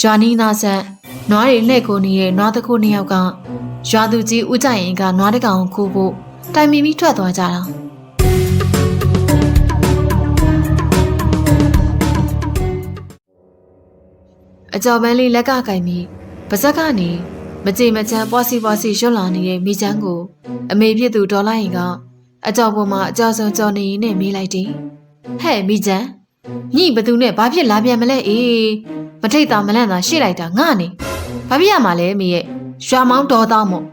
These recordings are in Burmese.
ရွာနီးနာဆန်နွားတွေလှဲ့ကိုနေတဲ့နွားတစ်ခုနှစ်ယောက်ကရွာသူကြီးဦးကြရင်ကနွားတစ်ကောင်ကိုခိုးဖို့တိုင်မီပြီးထွက်သွားကြတာအကြော်ပန်းလေးလက်ကကင်ပြီးပါဇက်ကနေမကြေမချမ်းပွားစီပွားစီရွတ်လာနေတဲ့မိချမ်းကို အမေဖြစ်သူဒေါ်လိုက်ရင်ကအကြော်ပေါ်မှာအကြော်ဆုံးကြော်နေရင်နဲ့မေးလိုက်တယ်ဟဲ့မိချမ်းညိဘသူနဲ့ဘာဖြစ်လာပြန်မလဲအေး မထိတ်တာမလန့်တာရှေ့လိုက်တာငါနေဘာဖြစ်ရမှာလဲမေရဲ့ရွာမောင်းတော်သားမို့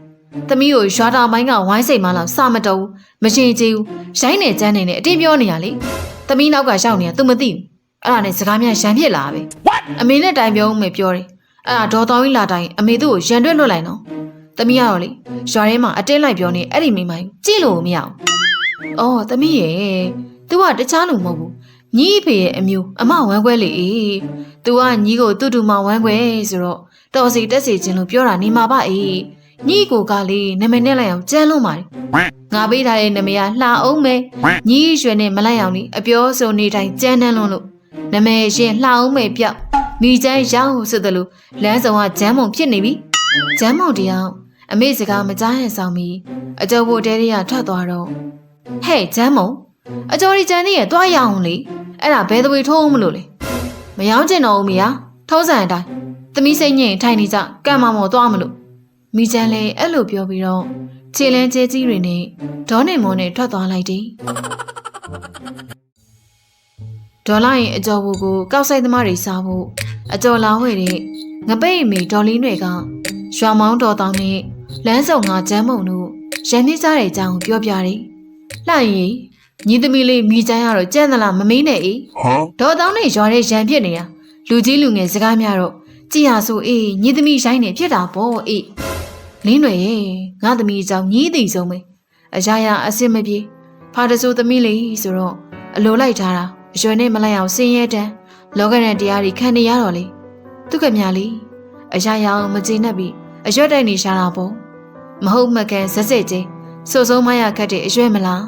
သမီးကိုရွာတာမိုင်းကဝိုင်းစိတ်မလောက်စမတုံးမရှင်ကြည့်ဘူးရိုင်းနေကြမ်းနေနဲ့အတင်းပြောနေရလေသမီးနောက်ကရှောက်နေတာ तू မသိဘူးအဲ့ဒါနဲ့စကားများရန်ဖြစ်လာပဲအမေနဲ့တိုင်ပြောဦးမယ်ပြောတယ်အဲ့ဒါဒေါ်တော်ကြီးလာတိုင်းအမေတို့ကိုရန်တွက်လွတ်လိုက်နော်သမီးကတော့လေရွာထဲမှာအတင်းလိုက်ပြောနေအဲ့ဒီမိမိုင်းကြည့်လို့မရဘူးအော်သမီးရဲ့ तू ကတခြားလူမဟုတ်ဘူး ညီအဖေရဲ့အမျိုးအမဝမ်းခွဲလေအေး तू ကညီကိုတူတူမှဝမ်းခွဲဆိုတော့တော်စီတက်စီချင်းလို့ပြောတာနေမှာပါအေးညီကိုကလေနာမည်နဲ့လိုက်အောင်ကြမ်းလုံးပါတယ်ငါပေးထားတဲ့နာမည်ကလှအောင်မဲညီရွှေနဲ့မလိုက်အောင်လေအပြောဆိုနေတိုင်းကြမ်းတန်းလွန်းလို့နာမည်ရှင်လှအောင်မဲပြောက်မိချမ်းရောင်းဆိုတယ်လို့လမ်းဆောင်ကဂျမ်းမုံဖြစ်နေပြီဂျမ်းမုံတယောက်အမေစကားမကြားဟန်ဆောင်ပြီးအကျော်ဘိုတဲတွေကထွက်သွားတော့ဟဲ့ဂျမ်းမုံ အကျော်ဒီဂျမ်းသေးရဲ့တွားရအောင်လေအဲ့ဒါဘယ်သွေထိုးမလို့လေမယောင်းကျင်တော့ဦးမီယာထုံးစံအတိုင်းသမီးစိတ်ညစ်ထိုင်နေကြကံမမော်သွားမလို့မိချမ်းလည်းအဲ့လိုပြောပြီးတော့ခြေလန်းကျဲကြီးတွေနဲ့ဒေါနေမွန်နဲ့ထွက်သွားလိုက်တယ်ဒေါ်လာရင်အကျော်ဘူကိုကောက်ဆိုင်သမားတွေစားဖို့အကျော်လာဝဲတဲ့ငပိတ်အမေဒေါ်လင်းတွေကရွာမောင်းတော်တောင်းနဲ့လမ်းစုံကကျမ်းမုံတို့ရန်နေကြတဲ့အကြောင်းပြောပြတယ်လှရင် ညီသမီးလေးမိချမ်းရတော့ကြက်သလားမမေးနဲ့အေး Huh? ဒေါ်တောင်းနဲ့ရွာတဲ့ရန်ဖြစ်နေတာလူကြီးလူငယ်စကားများတော့ကြည်ရဆိုအေးညီသမီးရိုင်းနေဖြစ်တာပေါ့အေးလင်းတွေရဲ့ငါသမီးအကြောင်းညီးသိဆုံးပဲအရာရာအစစ်မပြေဖာတဆိုးသမီးလေးဆိုတော့အလိုလိုက်ထားတာအရွယ်နဲ့မလိုက်အောင်စင်းရဲတန်းလောကနဲ့တရားတွေခံနေရတော့လေသူကမြလေးအရာရာအောင်မကျေနပ်ပြီးအရွက်တိုက်နေရှာတာပေါ့မဟုတ်မကန်ဇက်စစ်ချင်းစိုးစိုးမရခတ်တဲ့အရွယ်မလား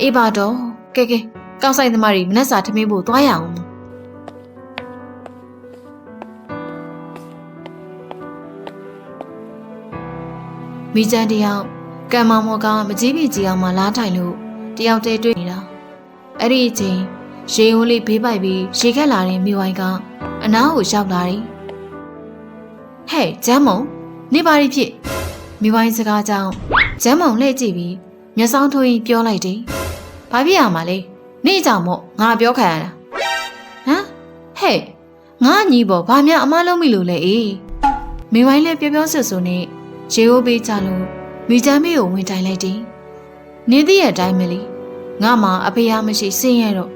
အေးပါတော့ကဲကဲကောက်ဆိုင်သမားတွေမနှက်စာထမင်းဖို့သွားရအောင်မိချန်တယောက်ကံမောင်မော်ကမကြီးပြီကြီးအောင်မှလားထိုင်လို့တယောက်တည်းတွေ့နေတာအဲ့ဒီအချိန်ရေဝန်းလေးဘေးပိုက်ပြီးရေခက်လာတဲ့မိဝိုင်းကအနားကိုရောက်လာတယ်ဟဲ့ဂျမ်းမုံနေပါရီဖြစ်မိဝိုင်းစကားကြောင့်ဂျမ်းမုံလှည့်ကြည့်ပြီးမျက်စောင်းထိုးရင်ပြောလိုက်တယ် ဘာဖြစ်ရမှာလဲနေကြောင်မို့ငါပြောခံရတာဟမ်ဟဲ့ငါညီပေါ်ဘာများအမလုံးမိလို့လဲအေးမိဝိုင်းလည်းပြောပြောဆွဆွနဲ့ရေအိုးပေးကြလို့မိချမ်းမေကိုဝင်တိုင်လိုက်တယ်။နေသည့်ရဲ့အတိုင်းမလီငါမှအဖေရမရှိစင်းရတော့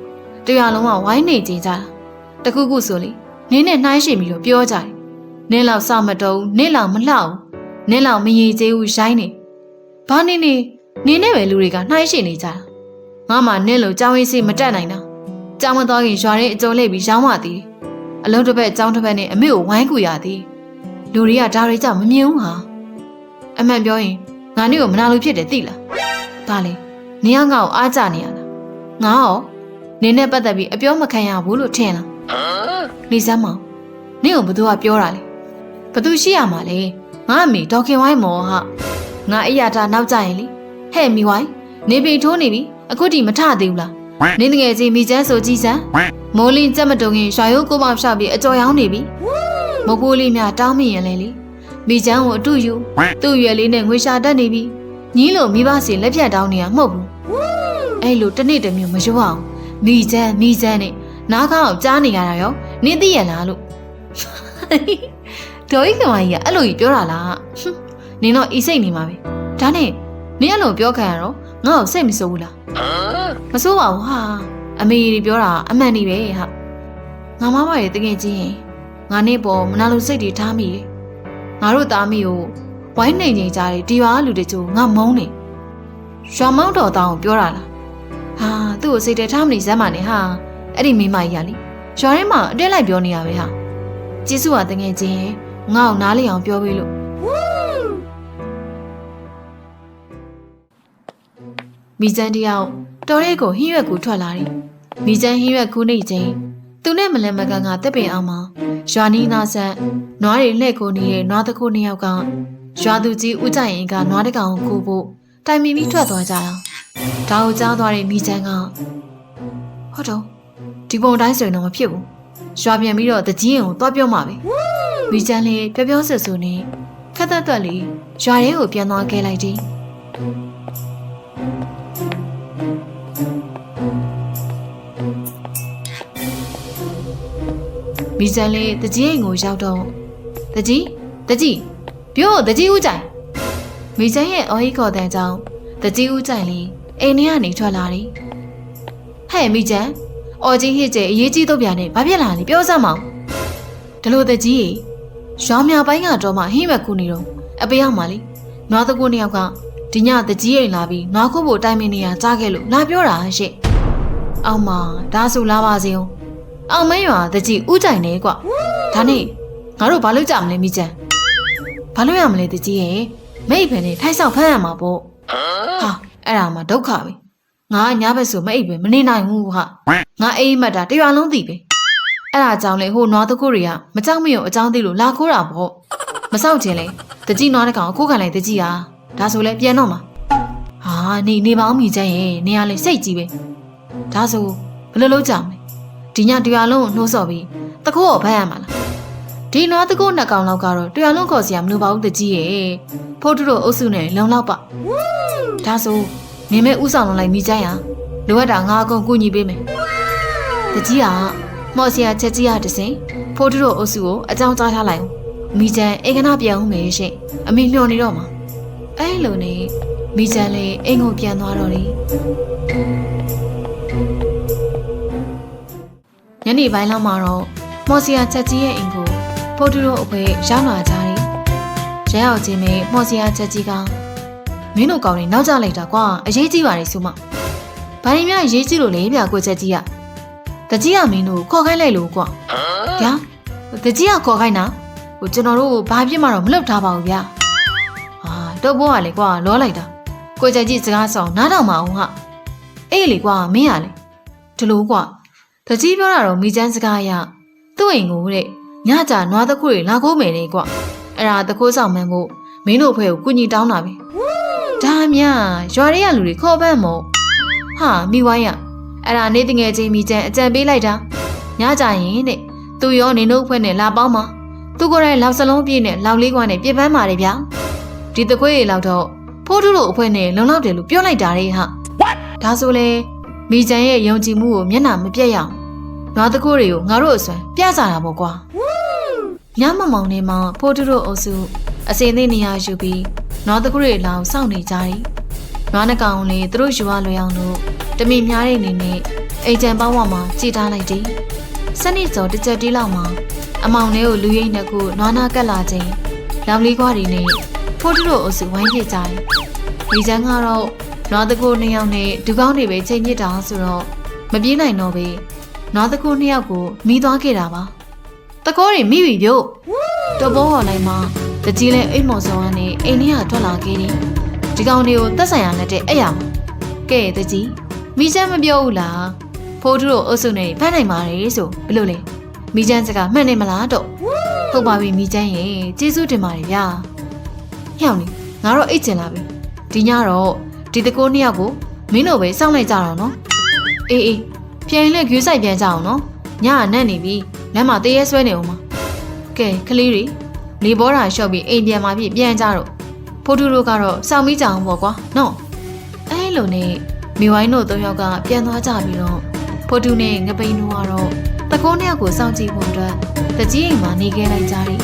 တရားလုံးကဝိုင်းနေကြကြတာ။တခုခုဆိုလေနင်းနဲ့နှိုင်းရှင်ပြီးတော့ပြောကြတယ်။နင်းလောက်စမတုံးနင်းလောက်မလှအောင်နင်းလောက်မရေသေးဘူးရိုင်းနေ။ဘာနေနေနင်းနဲ့ပဲလူတွေကနှိုင်းရှင်နေကြတာ။ ငါမှနင်းလို့ကြောင်းရေးစီမတက်နိုင်တာ။ကြောင်းမသွားခင်ရွာတဲ့အကျုံးလေးပြီးရောင်းပါသေးတယ်။အလုံးတစ်ပတ်ကြောင်းတစ်ပတ်နဲ့အမေကိုဝိုင်းကူရသေး။လူတွေကဒါတွေကြောင့်မမြင်ဘူးဟာ။အမှန်ပြောရင်ငါနေ့ကိုမနာလို့ဖြစ်တယ်သိလား။ဒါလေနင်ကငါ့ကိုအားကြနေရလား။ငါရောနင်နဲ့ပတ်သက်ပြီးအပြောမခံရဘူးလို့ထင်လား။လီစမ်းမောင်နင့်ကိုဘသူကပြောတာလဲ။ဘသူရှိရမှာလဲ။ငါအမေဒေါခင်ဝိုင်းမော်ဟာငါအရာတာနောက်ကြရင်လေ။ဟဲ့မိဝိုင်းနေပြီထိုးနေပြီ အခုထိမထသေးဘူးလား။နင်းတငယ်ချင်းမိချမ်းဆိုကြည်စမ်းမိုးလင်းကြက်မတုံခင်ရွာရိုးကိုပေါက်ရှောက်ပြီးအကြော်ရောင်းနေပြီ။မဖိုးလေးများတောင်းမိရင်လေလေမိချမ်းကိုအတူယူသူ့ရွယ်လေးနဲ့ငွေရှာတတ်နေပြီညီးလို့မိဘစီလက်ဖြတ်တောင်းနေရမဟုတ်ဘူးအဲ့လိုတစ်နေ့တစ်မျိုးမရွအောင်မိချမ်းမိချမ်းနဲ့နားကောင်းအောင်ကြားနေရတာရောနင်းသိရလားလို့ဒေါ်ကြီးကမကြီးကအဲ့လိုကြီးပြောတာလားဟွန်းနင်တော့ဤစိတ်နေမှာပဲဒါနဲ့နင်အဲ့လိုပြောခံရတော့ ငါ့ကိုစိတ်မဆိုးဘူးလားမဆိုးပါဘူးဟာအမေကြီးပြောတာအမှန်နေပဲဟာငါမမရဲ့တကယ်ချင်းရင်ငါနဲ့ပေါ်မနာလို့စိတ်တွေထားမိတယ်ငါတို့သားမီးကိုဝိုင်းနေနေကြတယ်ဒီပါလူတချို့ငါမုန်းနေရွာမောင်းတော်တောင်းကိုပြောတာလားဟာသူ့ကိုစိတ်တထားမနေစမ်းပါနဲ့ဟာအဲ့ဒီမိမကြီးကလေရွာထဲမှာအတက်လိုက်ပြောနေရပဲဟာကျေးဇူးပါတကယ်ချင်းငါ့ကိုနားလေအောင်ပြောပေးလို့ မိချန်တယောက်တော်ရဲကိုဟင်းရွက်ကူထွက်လာတယ်မိချန်ဟင်းရွက်ကူနေချင်းသူနဲ့မလန်မကန်ကတက်ပင်အောင်မှာရွာနီးနာဆက်နွားတွေလှဲ့ကိုနေတဲ့နွားတခုနှစ်ယောက်ကရွာသူကြီးဦးကြရင်ကနွားတကောင်ကိုကိုဖို့တိုင်မီပြီးထွက်သွားကြတာဒါကိုကြားသွားတဲ့မိချမ်းကဟုတ်တော့ဒီပုံတိုင်းဆိုရင်တော့မဖြစ်ဘူးရွာပြန်ပြီးတော့တကြီးရင်ကိုသွားပြောမှာပဲမိချမ်းလေးပြောပြောဆွဆွနဲ့ခက်သက်သက်လေးရွာထဲကိုပြန်သွားခဲ့လိုက်တယ် မိစံလေးတကြီးအိမ်ကိုရောက်တော့တကြီးတကြီးပြောတကြီးဦးကြိုင်မိစံရဲ့အော်ဟီခေါ်တဲ့ကြောင့်တကြီးဦးကြိုင်လေးအိမ်ထဲကနေထွက်လာတယ်ဟဲ့မိကျန်အော်ကြီးဟစ်ကျဲအရေးကြီးတော့ပြန်နေဘာဖြစ်လာလဲပြောစမ်းမအောင်ဒီလိုတကြီးရေရွာမြောက်ပိုင်းကတော့မှဟိမက်ကူနေတော့အပေးအောင်ပါလေနွားတကူနှစ်ယောက်ကဒီညတကြီးအိမ်လာပြီးနွားခုဖို့တိုင်မင်းနေရကြားခဲ့လို့လာပြောတာရှင့်အောင်မဒါဆိုလာပါစေအောင် အောင်မင်းရွာတကြီးဥကြိုင်နေကွာဒါနဲ့ငါတို့ဘာလုပ်ကြမလဲမိချမ်းဘာလုပ်ရမလဲတကြီးရဲ့မိတ်ဖယ်နဲ့ထိုက်ဆောင်ဖမ်းရမှာပေါ့ဟာအဲ့ဒါမှဒုက္ခပဲငါကညာဘက်ဆိုမအိပ်ပဲမနေနိုင်ဘူးဟာငါအိမ်မက်တာတရွာလုံးသိပဲအဲ့ဒါကြောင့်လေဟိုနွားတကူတွေကမကြောက်မရွံအကြောင်းသိလို့လာခိုးတာပေါ့မဆောက်ခြင်းလေတကြီးနွားတကောင်အခုခံလိုက်တကြီးဟာဒါဆိုလဲပြန်တော့မှာဟာနေနေပါအောင်မိချမ်းရဲ့နေရလေစိတ်ကြီးပဲဒါဆိုဘယ်လိုလုပ်ကြမလဲ ဒီညတရားလုံးကိုနှိုးဆော်ပြီးတခိုးကိုဖမ်းရမှာလားဒီနွားတခိုးနှစ်ကောင်လောက်ကတော့တရားလုံးခေါ်စရာမလိုပါဘူးတကြီးရဲ့ဖိုးတူတို့အုပ်စုနဲ့လုံလောက်ပါဒါဆိုမင်းမဲဥဆောင်လုံးလိုက်မိကြရလိုအပ်တာငါအကုန်ကူညီပေးမယ်တကြီးကမော်စရာချက်ကြီးရတစင်ဖိုးတူတို့အုပ်စုကိုအကြောင်းကြားထားလိုက်အောင်မိချန်အိမ်ကနာပြန်အောင်မယ်ရှင်အမေမျှော်နေတော့မှာအဲ့လိုနဲ့မိချန်လေးအိမ်ကိုပြန်သွားတော့တယ် ညနေပိုင်းလောက်မှာတော့မော်စီယာချက်ကြီးရဲ့အိမ်ကိုဖိုးတူတို့အဖွဲရောက်လာကြတယ်။ရဲအောင်ချင်းမဲမော်စီယာချက်ကြီးကမင်းတို့ကောင်းနေနောက်ကျလိုက်တာကွာအရေးကြီးပါလေစုမ။ဘာရင်များအရေးကြီးလို့လေဗျာကိုချက်ကြီးကတကြီးကမင်းတို့ခေါ်ခိုင်းလိုက်လို့ကွာ။ဗျာတကြီးကခေါ်ခိုင်းတာဟိုကျွန်တော်တို့ဘာပြစ်မှတော့မလုပ်ထားပါဘူးဗျာ။ဟာတော့ဘောကလေကွာလောလိုက်တာကိုချက်ကြီးစကားဆောင်နားထောင်မအောင်ဟာအေးလေကွာမင်းရလေဒီလိုကွာ တကြီးပြောတာတော့မိချမ်းစကားအရသူ့အိမ်ကိုတဲ့ညကြနွားတခုတွေလာခိုးမယ်လေကွအဲ့ဒါတခိုးဆောင်မန်းကိုမင်းတို့ဖွဲ့ကိုကုညီတောင်းတာပဲဒါမြရွာတွေကလူတွေခေါ်ပန်းမို့ဟာမိဝိုင်းရအဲ့ဒါနေတငယ်ချင်းမိချမ်းအကြံပေးလိုက်တာညကြရင်တဲ့သူရောနေတို့ဖွဲ့နဲ့လာပေါင်းမှာသူကိုယ်တိုင်လောက်စလုံးပြည့်နဲ့လောက်လေးကွာနဲ့ပြစ်ပန်းပါတယ်ဗျာဒီတခွေးတွေလောက်တော့ဖိုးထုတို့အဖွဲ့နဲ့လုံလောက်တယ်လို့ပြောလိုက်တာလေဟာဒါဆိုလေ မိချမ်းရဲ့ယုံကြည်မှုကိုမျက်နှာမပြတ်ရအောင်နွားတကူတွေကိုငါတို့အစွမ်းပြကြတာပေါ့ကွာညမမောင်နေမှာဖိုးတူတို့အုပ်စုအစင်းသေးနေရယူပြီးနွားတကူတွေလောင်စောင့်နေကြတယ်နွားနှကောင်လေးသူတို့ယူရလွယ်အောင်လို့တမိများတဲ့အနေနဲ့အိမ်ချန်ပေါင်းဝမှာကြည်ထားလိုက်တယ်စနစ်စောတစ်ချက်တီးလောက်မှာအမောင်လေးကိုလူရိတ်နှစ်ခုနွားနာကက်လာခြင်းလောင်လေးခွားတွေနဲ့ဖိုးတူတို့အုပ်စုဝိုင်းပြကြတယ်ဒီချမ်းကတော့ နွားတကူနှစ်ယောက်နဲ့ဒူကောင်းတွေပဲချိန်ညစ်တာဆိုတော့မပြေးနိုင်တော့ပဲနွားတကူနှစ်ယောက်ကိုမိသွားခဲ့တာပါတကောတွေမိပြီပြုတ်တဘောဟော်လိုက်မှာတကြီးလဲအိမ်မော်စောကနေအိမ်ထဲကထွက်လာခဲ့တယ်ဒီကောင်တွေကိုတက်ဆိုင်ရလက်တဲ့အဲ့ရမှာကဲတကြီးမိချမ်းမပြောဘူးလားဖိုးသူတို့အုပ်စုနဲ့ဖမ်းနိုင်ပါတယ်ဆိုဘယ်လိုလဲမိချမ်းစကားမှန်နေမလားတော့ဟုတ်ပါပြီမိချမ်းရဲ့ကျေးဇူးတင်ပါတယ်ဗျာဟျောင်းနေငါတော့အိတ်ချင်လာပြီဒီညတော့ ဒီတကိုးနှစ်ယောက်ကိုမင်းတို့ပဲစောင့်လိုက်ကြတော့နော်အေးအေးပြန်ရင်လည်းဂယူးဆိုင်ပြန်ကြအောင်နော်ညကနက်နေပြီလမ်းမှာတရေဆွဲနေအောင်မကဲကလေးတွေလေဘောတာလျှော့ပြီးအိမ်ပြန်มาပြီပြန်ကြတော့ဖိုးထူတို့ကတော့စောင့်မိကြအောင်ပေါ့ကွာနော်အဲလိုနဲ့မိဝိုင်းတို့သုံးယောက်ကပြန်သွားကြပြီးတော့ဖိုးထူနဲ့ငပိန်တို့ကတော့တကုန်းနှစ်ယောက်ကိုစောင့်ကြည့်ဖို့အတွက်တကြီးအိမ်မှာနေခဲ့လိုက်ကြတယ်